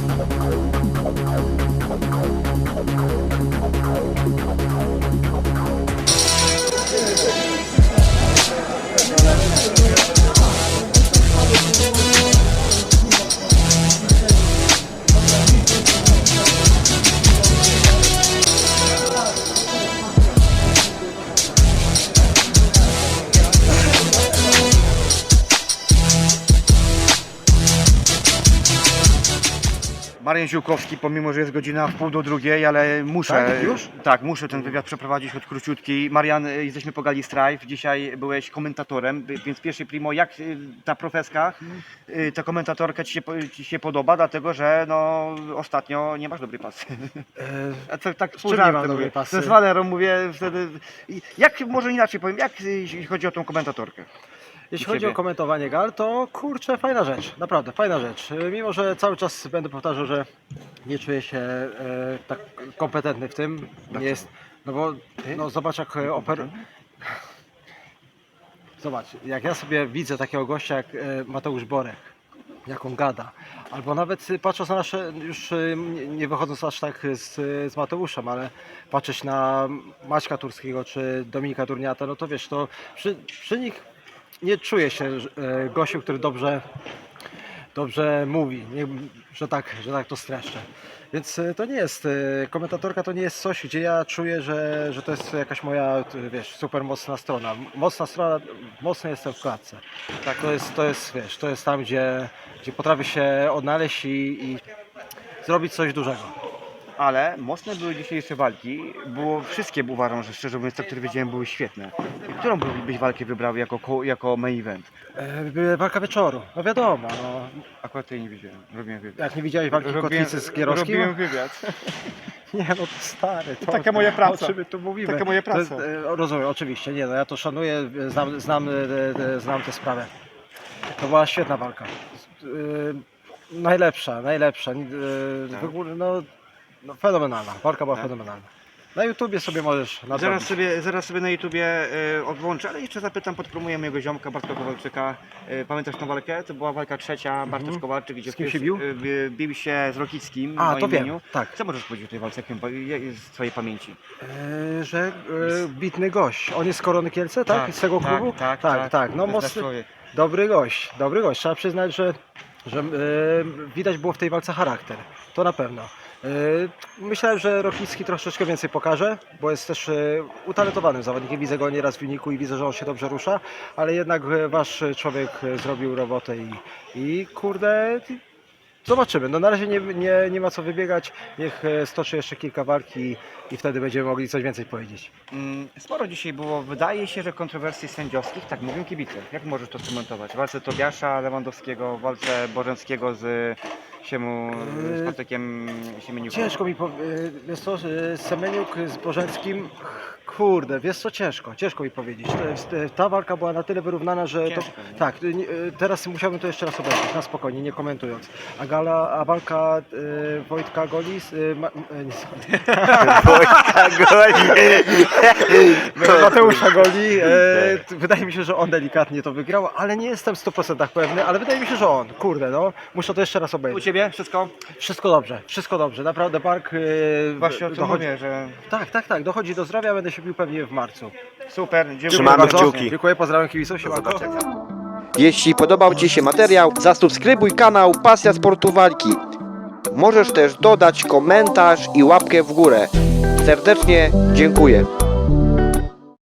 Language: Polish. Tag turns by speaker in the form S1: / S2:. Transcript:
S1: I'm Marian Ziółkowski, pomimo że jest godzina w pół do drugiej, ale muszę.
S2: Tak? Już?
S1: Tak, muszę ten wywiad przeprowadzić, choć króciutki. Marian, y, jesteśmy po Gali Strife. Dzisiaj byłeś komentatorem, więc pierwszy primo, jak y, ta profeska, y, ta komentatorka ci się, ci się podoba, dlatego że no, ostatnio nie masz dobrej pasy.
S2: E,
S1: A to, tak pół
S2: nie mam dobrej pasy?
S1: Z Walerą mówię wtedy. Jak, może inaczej powiem, jak jeśli chodzi o tą komentatorkę?
S2: Jeśli chodzi o komentowanie gal, to kurczę, fajna rzecz, naprawdę fajna rzecz. E, Mimo, że cały czas będę powtarzał, że nie czuję się e, tak kompetentny w tym, nie jest, no bo no zobacz jak e, oper... Zobacz, jak ja sobie widzę takiego gościa jak e, Mateusz Borek, jak on gada, albo nawet y, patrząc na nasze, już nie- wychodząc aż tak z, z Mateuszem, ale patrzeć na Maćka Turskiego czy Dominika Durniata, no to wiesz, to przy, przy nich nie czuję się e, gościu, który dobrze, dobrze mówi, nie, że, tak, że tak to streszczę. Więc e, to nie jest, e, komentatorka to nie jest coś, gdzie ja czuję, że, że to jest jakaś moja, wiesz, super mocna strona. Mocna strona, mocno jestem w klatce. Tak, to jest, to jest, wiesz, to jest tam, gdzie, gdzie potrafię się odnaleźć i, i zrobić coś dużego.
S1: Ale mocne były dzisiejsze walki. Było wszystkie, uważam, że szczerze mówiąc, te, które widziałem, były świetne. Którą by- byś walkę wybrał jako, ko- jako main event?
S2: E, walka wieczoru, no wiadomo, no.
S1: Akurat tej nie widziałem. Robiłem wywiad.
S2: Jak nie widziałeś walki kotwicy z Gierowskim?
S1: Robiłem wywiad.
S2: Nie, no to stary. To,
S1: Taka moja praca.
S2: O czym my tu mówimy?
S1: Taka moja
S2: To
S1: praca.
S2: jest, e, rozumiem, oczywiście. Nie, no ja to szanuję, znam, znam, e, e, znam tę sprawę. To była świetna walka. E, najlepsza, najlepsza. E, w ogóle, no, no, fenomenalna. Walka była
S1: Tak.
S2: fenomenalna. Na YouTubie sobie możesz nadrobić.
S1: Zaraz sobie, zaraz sobie na YouTubie y, odłączę, ale jeszcze zapytam, podpromuję mojego ziomka Bartka Kowalczyka. Y, pamiętasz tą walkę? To była walka trzecia, Bartosz Kowalczyk, gdzie
S2: Mhm. Z kim się bił?
S1: y, bił się z Rokickim.
S2: A,
S1: w
S2: to
S1: moim
S2: wiem,
S1: imieniu.
S2: tak.
S1: Co możesz powiedzieć o tej walce, jak ją- z twojej pamięci?
S2: E, że e, bitny gość. On jest z Korony Kielce, tak? Z tego klubu?
S1: Tak,
S2: tak. tak. No
S1: To jest nasz
S2: mocny,
S1: człowiek.
S2: Dobry gość, dobry gość. Trzeba przyznać, że, że e, widać było w tej walce charakter. To na pewno. E, myślałem, że Rokicki troszeczkę więcej pokaże, bo jest też e, utalentowanym zawodnikiem. Widzę go nieraz w uniku i widzę, że on się dobrze rusza, ale jednak wasz człowiek zrobił robotę i, i kurde. Zobaczymy. No na razie nie, nie, nie ma co wybiegać. Niech e, stoczy jeszcze kilka walki i wtedy będziemy mogli coś więcej powiedzieć.
S1: Mm, Sporo dzisiaj było, wydaje się, że kontrowersji sędziowskich, tak mówią kibice. Jak możesz to skomentować? W walce Tobiasza Lewandowskiego, w walce Bożenckiego z Siemu, z
S2: Yy,
S1: Patrykiem Siemieniukiem.
S2: Ciężko mi powiedzieć, y, Semeniuk z Bożenckim, kurde, wiesz co, ciężko, ciężko mi powiedzieć. To jest, y, ta walka była na tyle wyrównana, że
S1: Ciężko,
S2: to,
S1: nie?
S2: tak, y, nie- y, teraz musiałbym to jeszcze raz obejrzeć, na spokojnie, nie komentując. A, gala, a walka y, Wojtka Goli, z, y, ma, y, nie, sorry.
S1: Wojtka Goli.
S2: Mateusza Goli, y, wydaje mi się, że on delikatnie to wygrał, ale nie jestem w 100% pewny, ale wydaje mi się, że on, kurde, no, muszę to jeszcze raz
S1: U
S2: obejrzeć.
S1: Ciebie wszystko?
S2: Wszystko dobrze, wszystko dobrze, naprawdę Bark y,
S1: Właśnie o tym
S2: dochodzi,
S1: mówię, że
S2: Tak, tak, tak. Dochodzi do zdrowia, będę się bił pewnie w marcu.
S1: super. Dziękuję
S3: Trzymamy
S1: bardzo.
S3: kciuki.
S2: Dziękuję, pozdrawiam kibiców, siemanko.
S3: Jeśli podobał Ci się materiał, zasubskrybuj kanał Pasja Sportu Walki. Możesz też dodać komentarz i łapkę w górę. Serdecznie dziękuję.